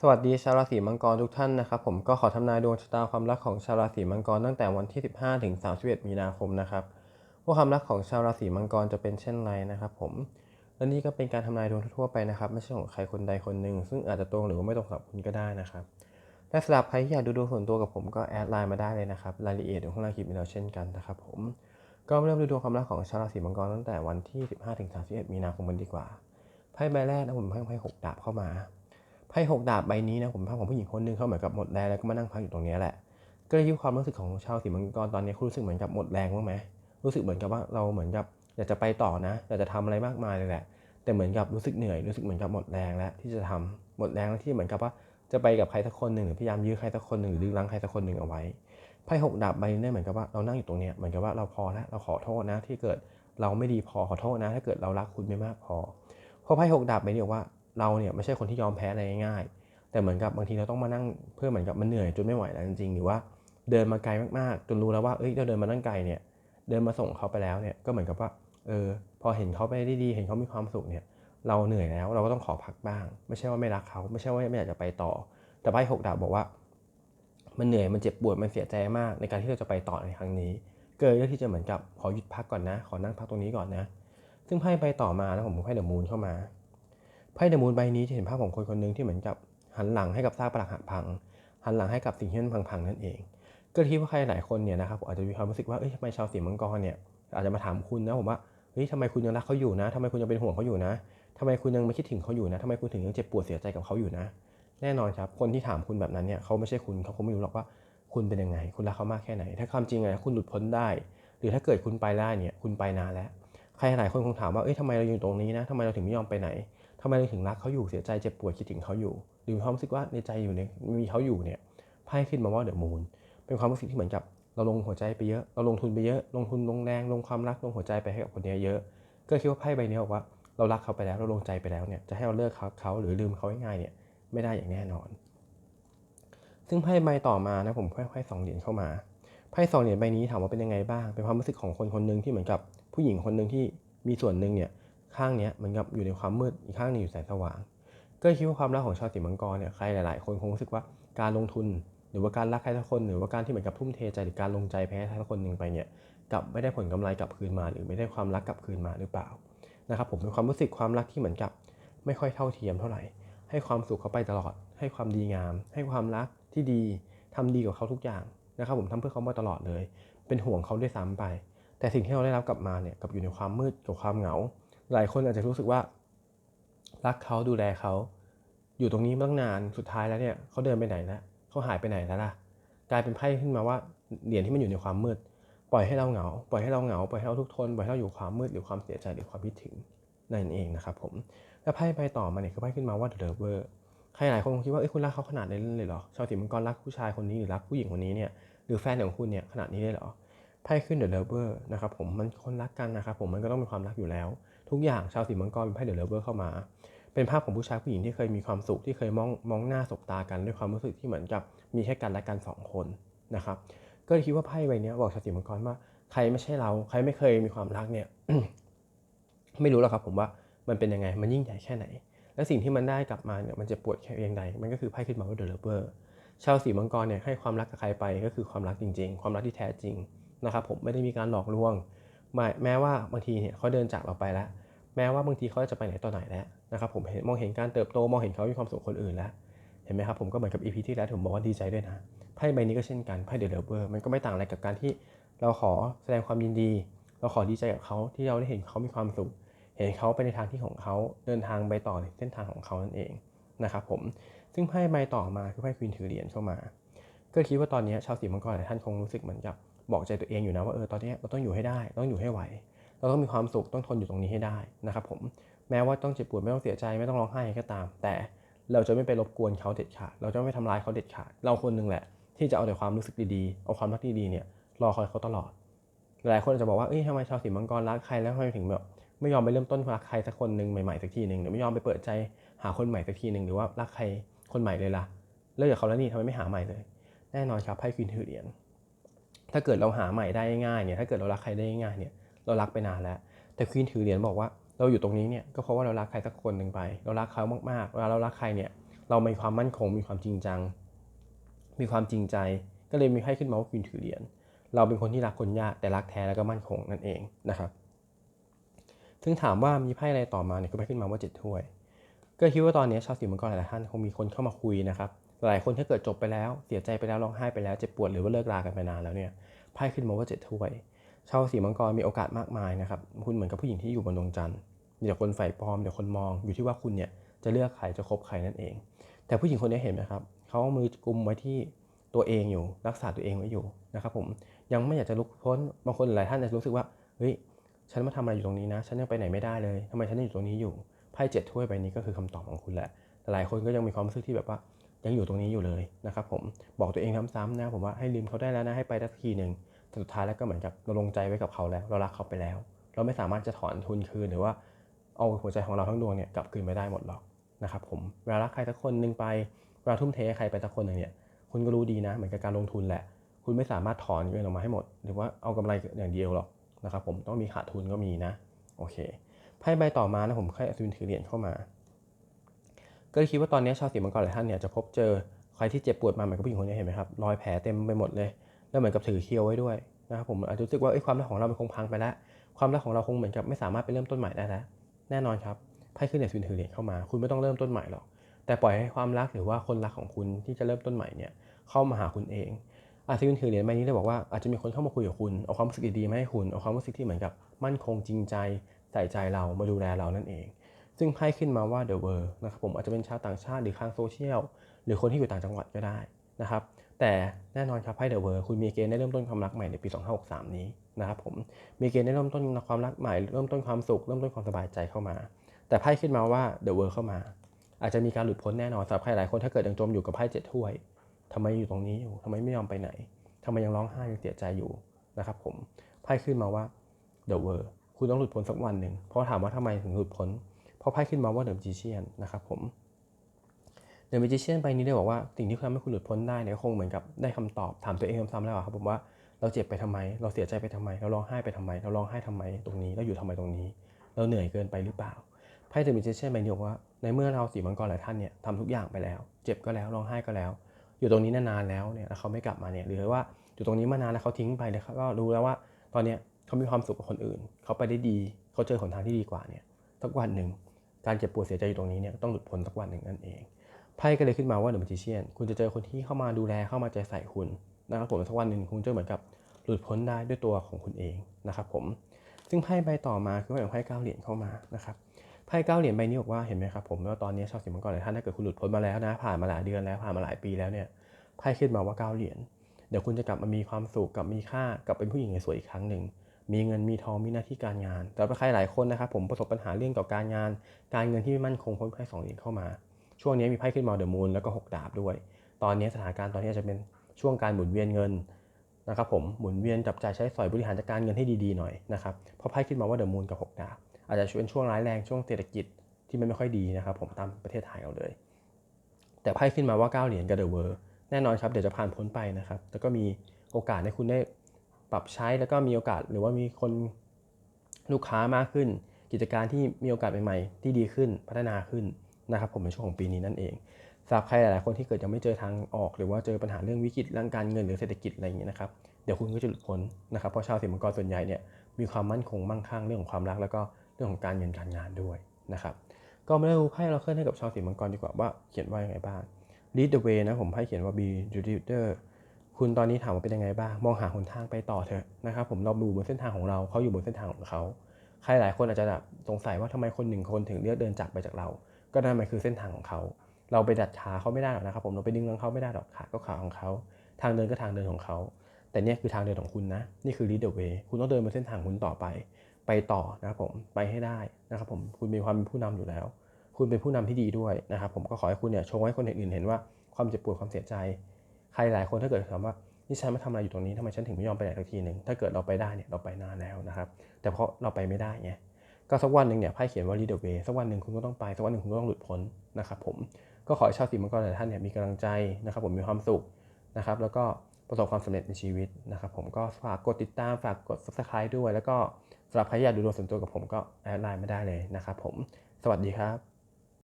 สวัสดีชาวราศีมังกรทุกท่านนะครับผมก็ขอทำนายดวงชะตาความรักของชาวราศีมังกรตั้งแต่วันที่ 15 ถึง 31 มีนาคมนะครับว่าความรักของชาวราศีมังกรจะเป็นเช่นไรนะครับ ผมและนี่ก็เป็นการทำนายดวงทั่วไปนะครับ ไม่ใช่ของใครคนใดคนหนึ่งซึ่งอาจจะตรงหรือว่าไม่ตรงสำหรับคุณก็ได้นะครับและสำหรับใครที่อยากดูดวงส่วนตัวกับผมก็แอดไลน์มาได้เลยนะครับรายละเอียดอยู่ข้างล่างคลิปนี้เราเช่นกันนะครับผมก็เริ่มดูดวงความรักของชาวราศีมังกรตั้งแต่วันที่ 15ถึง31 มีนาคมกันดีกว่าไพ่ใบแรกนะผมไพ่ไพ่หกดาบเข้ามา ไพ่หกดาบใบนี้นะผมภาพของผู้หญิงคนหนึงเขาเหมือนกับหมดแรงแล้วก็มานั่งพักอยู่ตรงนี้แหละ ก็เลยยิ่ความรู้สึกของชาวสีมังกรตอนนี้คุณรู้สึกเหมือนกับหมดแรงบ้างไหมรู้สึกเหมือนกับว่าเราเหมือนกับอยากจะไปต่อนะอยากจะทำอะไรมากมายเลยแหละ แต่เหมือนกับรู้สึกเหนื่อยรู้สึกเหมือนกับหมดแรงแล้วที่จะทำหมดแรงแล้วที่เหมือนกับว่าจะไปกับใครสักคนหนึ่งหรือพยายามยื้อใครสักคนหนึ่งหรือดึงรั้งใครสักคนหนึ่งเอาไว้ไพ่หกดาบใบนี้เหมือนกับว่าเรานั่งอยู่ตรงนี้เหมือนกับว่าเราพอแล้วเราขอโทษนะที่เกิดเราไม่ดีพอขอโทษนะ ถ้าเกิดเรารักคุณไม่มากพอเพราะไพ่หกดาบใบนี้บอกว่า เราเนี่ยไม่ใช่คนที่ยอมแพ้อะไรง่ายๆ แต่เหมือนกับบางทีเราต้องมานั่งเพื่อเหมือนกับมันเหนื่อยจนไม่ไหวแล้วจริงๆ หรือว่าเดินมาไกลมากๆ จนรู้แล้วว่าเอ้ยเราเดินมานั่งไกลเนี่ย เดินมาส่งเขาไปแล้วเนี่ยก็เหมือนกับว่าเออพอเห็นเขาไปได้ดีเห็นเขามีความสุขเนี่ย เราเหนื่อยแล้วเราก็ต้องขอพักบ้าง ไม่ใช่ว่าไม่รักเขาไม่ใช่ว่าไม่อยากจะไปต่อ แต่ไพ่หกดาบบอกว่า มันเหนื่อยมันเจ็บปวดมันเสียใจมากในการที่เราจะไปต่อในครั้งนี้ เกิดเรื่องที่จะเหมือนกับขอหยุดพักก่อนนะ ขอนั่งพักตรงนี้ก่อนนะ ซึ่งไพ่ไปต่อมาแล้วผมไพ่เดอะมูนเข้ามา ไพ่เดมูนใบนี้จะเห็นภาพของคนคนหนึ่งที่เหมือนกับหันหลังให้กับซากปรักหักพัง หันหลังให้กับสิ่งที่มันพังๆนั่นเอง ก็คิดว่าใครหลายคนเนี่ยนะครับอาจจะมีความรู้สึกว่าเอ้ยทำไมชาวสีมังกรเนี่ยอาจจะมาถามคุณนะผมว่าเฮ้ยทำไมคุณยังรักเขาอยู่นะทำไมคุณยังเป็นห่วงเขาอยู่นะทำไมคุณยังไม่คิดถึงเขาอยู่นะทำไมคุณถึงยังเจ็บปวดเสียใจกับเขาอยู่นะ แน่นอนครับ คนที่ถามคุณแบบนั้นเนี่ยเขาไม่ใช่คุณเขาคงไม่รู้หรอกว่าคุณเป็นยังไง คุณรักเขามากแค่ไหน ถ้าความจริงอะคุณหลุดพ้นได้ หรือถ้าเกิดคุณไปได้เนี่ยคุณไปนานแล้ว ใครหลายคนคงถามว่าเอ้ยทำไมเราอยู่ตรงนี้นะทำไมเราถึงไม่ยอมไปไหน ทำไมเราถึงรักเขาอยู่เสียใจเจ็บปวดคิดถึงเขาอยู่ หรือมีความรู้สึกว่าในใจอยู่เนี่ยมีเขาอยู่เนี่ยไพ่ขึ้นมาว่าเดอะมูนเป็นความรู้สึกที่เหมือนกับเราลงหัวใจไปเยอะ เราลงทุนไปเยอะ ลงทุนลงแรง ลงความรัก ลงหัวใจไปให้กับคนนี้เยอะ ก็คิดว่าไพ่ใบนี้บอกว่าเรารักเขาไปแล้ว เราลงใจไปแล้วเนี่ย จะให้เราเลิกเขาเขาหรือลืมเขาง่ายๆเนี่ย ไม่ได้อย่างแน่นอน ซึ่งไพ่ใบต่อมานะผมค่อยๆสองเหรียญเข้ามา ไพ่สองเหรียญใบนี้ถามว่าเป็นยังไงบ้าง เป็นความรู้สึกของคนคนหนึ่งที่เหมือนกับผู้หญิงคนหนึ่งที่มีส่วนหนึ่งเนี่ย ข้างเนี้ยเหมือนกับอยู่ในความมืดอีกข้างนึงอยู่แสงสว่าง ก็คิดว่าความรักของชาวสีมังกรเนี่ยใครหลาย ๆ คนคงรู้สึกว่าการลงทุนหรือว่าการรักใครสักคนหรือว่าการที่เหมือนกับทุ่มเทใจหรือการลงใจแพ้ใครสักคนหนึ่งไปเนี่ยกลับไม่ได้ผลกำไรกลับคืนมา หรือไม่ได้ความรักกลับคืนมาหรือเปล่านะครับผมเป็นความรู้สึกความรักที่เหมือนกับ ไม่ค่อยเท่าเทียมเท่าไหร่ ให้ความสุขเขาไปตลอด ให้ความดีงาม ให้ความรักที่ดีทำดีกับเขาทุกอย่างนะครับผมทำเพื่อเขามาตลอดเลย เป็นห่วงเขาด้วยซ้ำไป แต่สิ่งที่เราได้รับกลับมาเนี่ยกับอยู่ในความมืดกับความเหงา หลายคนอาจจะรู้สึกว่า รักเขาดูแลเขา อยู่ตรงนี้มาตั้งนานสุดท้ายแล้วเนี่ยเขาเดินไปไหนแล้วเขาหายไปไหนแล้วล่ะกลายเป็นไพ่ขึ้นมาว่าเหรียญที่มันอยู่ในความมืด ปล่อยให้เราเหงา ปล่อยให้เราเหงา ปล่อยให้เราทุกทน ปล่อยให้เราอยู่ความมืดหรือความเสียใจหรือความคิดถึงนั่นเองนะครับผมแล้วไพ่ใบต่อมาเนี่ยคือไพ่ขึ้นมาว่า The Lover ใครหลายคนคงคิดว่าเอ้ยคุณรักเขาขนาดนี้เลยเหรอ ชาวสีมังกรรักผู้ชายคนนี้หรือรักผู้หญิงคนนี้เนี่ย หรือแฟนของคุณเนี่ยขนาดนี้เลยเหรอ ไพ่ขึ้น The Lover นะครับผม มันคนรักกันนะครับผม มันก็ต้องมีความรักอยู่แล้ว ทุกอย่างชาวสีมังกรเป็นไพ่ The Lover เข้ามา เป็นภาพของผู้ชายผู้หญิงที่เคยมีความสุขที่เคยมองมองหน้าสบตากันด้วยความรู้สึกที่เหมือนกับมีแค่กันและกันสองคนนะครับก็เลยคิดว่าไพ่ใบนี้บอกชาวสีมังกรว่าใครไม่ใช่เรา ใครไม่เคยมีความรักเนี่ยไม่รู้หรอกครับผมว่ามันเป็นยังไงมันยิ่งใหญ่แค่ไหน และสิ่งที่มันได้กลับมาเนี่ยมันจะปวดแค่เพียงใด มันก็คือไพ่ขึ้นมาว่าเดอะเลเวอร์ชาวสีมังกรเนี่ยให้ความรักกับใครไปก็คือความรักจริง ๆ ความรักที่แท้จริงนะครับผมไม่ได้มีการหลอกลวง แม้ว่าบางทีเนี่ยเขาเดินจากเราไปแล้ว แม้ว่าบางทีเขาจะไปไหนต่อไหนแล้วนะครับผมเห็นมองเห็นการเติบโตมองเห็นเขามีความสุขคนอื่นแล้วเห็นไหมครับผมก็เหมือนกับ EP ที่แล้วผมบอกว่าดีใจด้วยนะไพ่ใบนี้ก็เช่นกันไพ่เดอะเลเวอร์มันก็ไม่ต่างอะไรกับการที่เราขอแสดงความยินดี เราขอดีใจกับเขาที่เราได้เห็นเขามีความสุข เห็นเขาไปในทางที่ของเขาเดินทางไปต่อในเส้นทางของเขานั่นเองนะครับผมซึ่งไพ่ใบต่อมาคือไพ่ควีนถือเหรียญเข้ามา ก็คิดว่าตอนนี้ชาวสีมังกรหลายท่านคงรู้สึกเหมือนกับ บอกใจตัวเองอยู่นะว่าเออตอนนี้เราต้องอยู่ให้ได้ ต้องอยู่ให้ไหว เราต้องมีความสุขต้องทนอยู่ตรงนี้ให้ได้นะครับผมแม้ว่าต้องเจ็บปวดไม่ต้องเสียใจไม่ต้องร้องไห้ก็ตาม แต่เราจะไม่ไปรบกวนเขาเด็ดขาด เราจะไม่ทำร้ายเขาเด็ดขาด เราคนหนึงแหละ ที่จะเอาแต่ความรู้สึกดีๆ เอาความรักดีๆเนี่ยรอคอยเขาตลอด หลายคนอาจจะบอกว่าเอ้ยทำไมชาวสีมังกรรักใครแล้วทำไมถึงแบบไม่ยอมไปเริ่มต้นรักใครสักคนหนึ่งใหม่ๆสักทีหนึ่งหรือไม่ยอมไปเปิดใจหาคนใหม่สักทีหนึ่งหรือว่ารักใครคนใหม่เลยล่ะเลิกกับเขาแล้วนี่ทำไมไม่หาใหม่เลย แน่นอนครับไพ่ควีนเหรียญ ถ้าเกิดเราหาใหม่ได้ง่ายเนี่ยถ้าเกิดเรารักใครได้ง่ายเนี่ยเรารักไปนานแล้ว แต่ควีนถือเหรียญบอกว่าเราอยู่ตรงนี้เนี่ยก็เพราะว่าเรารักใครสักคนหนึ่งไป เรารักเขามากๆเวลาเรารักใครเนี่ยเรามีความมั่นคงมีความจริงจัง มีความจริงใจ ก็เลยมีไพ่ขึ้นมาว่าควีนถือเหรียญเราเป็นคนที่รักคนยากแต่รักแท้แล้วก็มั่นคงนั่นเองนะครับซึ่งถามว่ามีไพ่อะไรต่อมาเนี่ยคือไพ่ขึ้นมาว่าเจ็ดถ้วย ก็คิดว่าตอนนี้ชาวสีมังกรหลายท่านคงมีคนเข้ามาคุยนะครับ หลายคนถ้าเกิดจบไปแล้วเสียใจไปแล้วร้องไห้ไปแล้วเจ็บปวดหรือว่าเลิกรากันไปนานแล้วเนี่ยไพ่ขึ้นมาว่าเจ็ดถ้วยชาวสีมังกรมีโอกาสมากมายนะครับคุณเหมือนกับผู้หญิงที่อยู่บนดวงจันทร์เดี๋ยวคนใฝ่ปลอมเดี๋ยวคนมองอยู่ที่ว่าคุณเนี่ยจะเลือกใครจะคบใครนั่นเอง แต่ผู้หญิงคนนี้เห็นไหมครับเขาเอามือกุมไว้ที่ตัวเองอยู่ รักษาตัวเองไว้อยู่นะครับผมยังไม่อยากจะลุกพ้นบางคนหลายท่านจะรู้สึกว่าเฮ้ยฉันมาทำอะไรอยู่ตรงนี้นะ ฉันยังไปไหนไม่ได้เลยทำไมฉันยังอยู่ตรงนี้อยู่ไพ่เจ็ดถ้วยใบนี้ก็คือคำตอบของคุณแหละหลายคนก็ยังมีความรู้สึกที่แบบว่า ยังอยู่ตรงนี้อยู่เลยนะครับผมบอกตัวเองซ้ำๆนะผมว่าให้ลืมเขาได้แล้วนะให้ไปสักทีหนึ่งแต่สุดท้ายแล้วก็เหมือนกับเราลงใจไว้กับเขาแล้ว เรารักเขาไปแล้ว เราไม่สามารถจะถอนทุนคืนหรือว่าเอาหัวใจของเราทั้งดวงเนี่ยกลับคืนไม่ได้หมดหรอกนะครับผมเวลารักใครสักคนหนึ่งไปเวลาทุ่มเทใครไปสักคนหนึ่งเนี่ยคุณก็รู้ดีนะเหมือนกับการลงทุนแหละ คุณไม่สามารถถอนเงินออกมาให้หมด หรือว่าเอากำไรอย่างเดียวหรอกนะครับผมต้องมีขาดทุนก็มีนะโอเคไพ่ใบต่อมานะผมค่อยอสุนถือเหรียญเข้ามา ก็คิดว่าตอนนี้ชาวสีมังกรหลายท่านเนี่ยจะพบเจอใครที่เจ็บปวดมาเหมือนกับผู้หญิงคนนี้เห็นไหมครับรอยแผลเต็มไปหมดเลย แล้วเหมือนกับถือเคียวไว้ด้วยนะครับผมอาจจะรู้สึกว่าความรักของเรามันคงพังไปแล้ว ความรักของเราคงเหมือนกับไม่สามารถไปเริ่มต้นใหม่ได้แล้วแน่นอนครับไพ่ขึ้นเหรียญสุนถือเหรียญเข้ามา คุณไม่ต้องเริ่มต้นใหม่หรอก แต่ปล่อยให้ความรักหรือว่าคนรักของคุณที่จะเริ่มต้นใหม่เนี่ยเข้ามาหาคุณเอง อาจจะคุณถือเหรียญใบนี้ได้บอกว่าอาจจะมีคนเข้ามาคุยกับคุณเอาความรู้สึกดีๆมาให้คุณเอาความรู้สึกที่เหมือนกับมั่นคงจริงใจใส่ใจเรามาดูแลเรานั่นเอง ซึ่งไพ่ขึ้นมาว่า The World นะครับผมอาจจะเป็นชาวต่างชาติหรือทางโซเชียลหรือคนที่อยู่ต่างจังหวัดก็ได้นะครับแต่แน่นอนครับไพ่ The World คุณมีเกณฑ์ได้เริ่มต้นความรักใหม่ในปี 2563 นี้นะครับผมมีเกณฑ์ได้เริ่มต้นความรักใหม่เริ่มต้นความสุขเริ่มต้นความสบายใจเข้ามา แต่ไพ่ขึ้นมาว่า The World เข้ามา อาจจะมีการหลุดพ้นแน่นอนสำหรับใครหลายคนถ้าเกิดยังจมอยู่กับไพ่เจ็ดถ้วยทำไมอยู่ตรงนี้อยู่ทำไมไม่ยอมไปไหนทำไมยังร้องไห้ยังเสียใจอยู่นะครับผมไพ่ขึ้นมาว่า The World คุณต้องหลุดพ้นสักวันหนึ่งเพราะถามว่าทำไมถึงหลุดพ้น ราะไพ่ขึ้นมาว่า The Magician นะครับผม The Magician ไปนี้ได้บอกว่าสิ่งที่ทำให้คุณหลุดพ้นได้เนี่ยคงเหมือนกับได้คำตอบถามตัวเองซ้ำๆแล้วครับผมว่าเราเจ็บไปทำไม เราเสียใจไปทำไม เราร้องไห้ไปทำไม เราร้องไห้ทำไมตรงนี้ เราอยู่ทำไมตรงนี้ เราเหนื่อยเกินไปหรือเปล่า ไพ่ The Magician ไปนี้บอกว่า ในเมื่อเราสีมังกรหลายท่านเนี่ยทำทุกอย่างไปแล้ว เจ็บก็แล้ว ร้องไห้ก็แล้ว อยู่ตรงนี้นานๆแล้วเนี่ยแล้วเขาไม่กลับมาเนี่ย หรือว่าอยู่ตรงนี้มานานแล้วเขาทิ้งไปเลยเขาก็รู้แล้วว่า ตอนเนี้ยเขามีความสุขกับคนอื่น เขาไปได้ดี เขาเจอหนทางที่ดีกว่าเนี่ย สักวันหนึ่ง การเจ็บปวดเสียใจอยู่ตรงนี้เนี่ยต้องหลุดพ้นสักวันหนึ่งนั่นเองไพ่ก็เลยขึ้นมาว่าเดอะมัจิเชียนคุณจะเจอคนที่เข้ามาดูแลเข้ามาใจใส่คุณนะครับผมสักวันหนึ่งคุณจะเหมือนกับหลุดพ้นได้ด้วยตัวของคุณเองนะครับผมซึ่งไพ่ใบต่อมาคือไพ่ของไพ่เก้าเหรียญเข้ามานะครับไพ่เก้าเหรียญใบนี้บอกว่าเห็นไหมครับผมว่าตอนนี้ชาวสิงห์มังกรหลายท่านถ้าเกิดคุณหลุดพ้นมาแล้วนะผ่านมาหลายเดือนแล้วผ่านมาหลายปีแล้วเนี่ยไพ่ขึ้นมาว่าเก้าเหรียญเดี๋ยวคุณจะกลับมามีความสุขกลับมีค่ากลับเป็นผู้หญิงสวยอีกครั้งหนึ่ง มีเงินมีทองมีหน้าที่การงาน แต่ใครหลายคนนะครับผมประสบปัญหาเรื่องเกี่ยวกับการงาน การเงินที่ไม่มั่นคงพราะไพ่สองเหรียญเข้ามา ช่วงนี้มีไพ่ขึ้นมาเดอะมูนแล้วก็หกดาบด้วย ตอนนี้สถานการณ์ตอนนี้จะเป็นช่วงการหมุนเวียนเงินนะครับผมหมุนเวียนจับจ่ายใช้สอยบริหารจัดการเงินให้ดีๆหน่อยนะครับเพราะไพ่ขึ้นมาว่าเดอะมูนกับหกดาบ อาจจะเป็นช่วงร้ายแรงช่วงเศรษฐกิจที่มันไม่ค่อยดีนะครับผมตามประเทศไทยเราเลย แต่ไพ่ขึ้นมาว่าเก้าเหรียญกับเดอะเวิร์แน่นอนครับเดี๋ยวจะผ่านพ้นไปนะครับแล้วก็มีโอกาสให้คุณได้ ปรับใช้แล้วก็มีโอกาสหรือว่ามีคนลูกค้ามากขึ้น กิจการที่มีโอกาสใหม่ๆที่ดีขึ้นพัฒนาขึ้นนะครับผมในช่วงของปีนี้นั่นเองสำหรับใครหลายๆคนที่เกิดยังไม่เจอทางออก หรือว่าเจอปัญหาเรื่องวิกฤตเรื่องการเงินหรือเศรษฐกิจอะไรอย่างเงี้ยนะครับเดี๋ยวคุณก็จะหลุดพ้นนะครับเพราะชาวสิงมังกรส่วนใหญ่เนี่ยมีความมั่นคงมั่งคั่งเรื่องของความรัก แล้วก็เรื่องของการเงินการงานด้วยนะครับก็มาดูไพ่เราเคลื่อนให้กับชาวสิงมังกรดีกว่าว่าเขียนว่ายังไงบ้าง lead the way นะผมไพ่เขียนว่า be the leader คุณตอนนี้ถามว่าเป็นยังไงบ้าง มองหาหนทางไปต่อเถอะนะครับ ผมเราอยู่บนเส้นทางของเราเขาอยู่บนเส้นทางของเขา ใครหลายคนอาจจะแบบสงสัยว่าทำไมคนหนึ่งคนถึงเลือกเดินจากไปจากเรา ก็นั่นมันคือเส้นทางของเขา เราไปดัดขาเขาไม่ได้หรอกนะครับ ผมเราไปดึงเงเขาไม่ได้หรอกขาก็ขาของเขา ทางเดินก็ทางเดินของเขา แต่เนี่ยคือทางเดินของคุณนะ นี่คือ lead the way คุณต้องเดินบนเส้นทางคุณต่อไป ไปต่อนะครับผมไปให้ได้นะครับผมคุณมีความเป็นผู้นำอยู่แล้ว คุณเป็นผู้นำที่ดีด้วยนะครับผมก็ขอให้คุณเนี่ยโชว์ให้คนอื่นเห็นว่าความเจ็บปวดความเสียใจ ใครหลายคนถ้าเกิดถามว่านี่ฉันมาทำอะไรอยู่ตรงนี้ทำไมฉันถึงไม่ยอมไปไหนสักทีหนึ่งถ้าเกิดเราไปได้เนี่ยเราไปนานแล้วนะครับแต่เพราะเราไปไม่ได้ไงก็สักวันหนึ่งเนี่ยไพ่เขียนว่า lead the way สักวันหนึ่งคุณก็ต้องไปสักวันหนึ่งคุณก็ต้องหลุดพ้นนะครับผมก็ขอให้ชาวสีมังกรหลายท่านเนี่ยมีกำลังใจนะครับผมมีความสุขนะครับแล้วก็ประสบความสำเร็จในชีวิตนะครับผมก็ฝากกดติดตามฝากกด subscribe ด้วย แล้วก็สำหรับใครอยากดูดวงส่วนตัวกับผมก็แอดไลน์ไม่ได้เลยนะครับผมสวัสดีครับ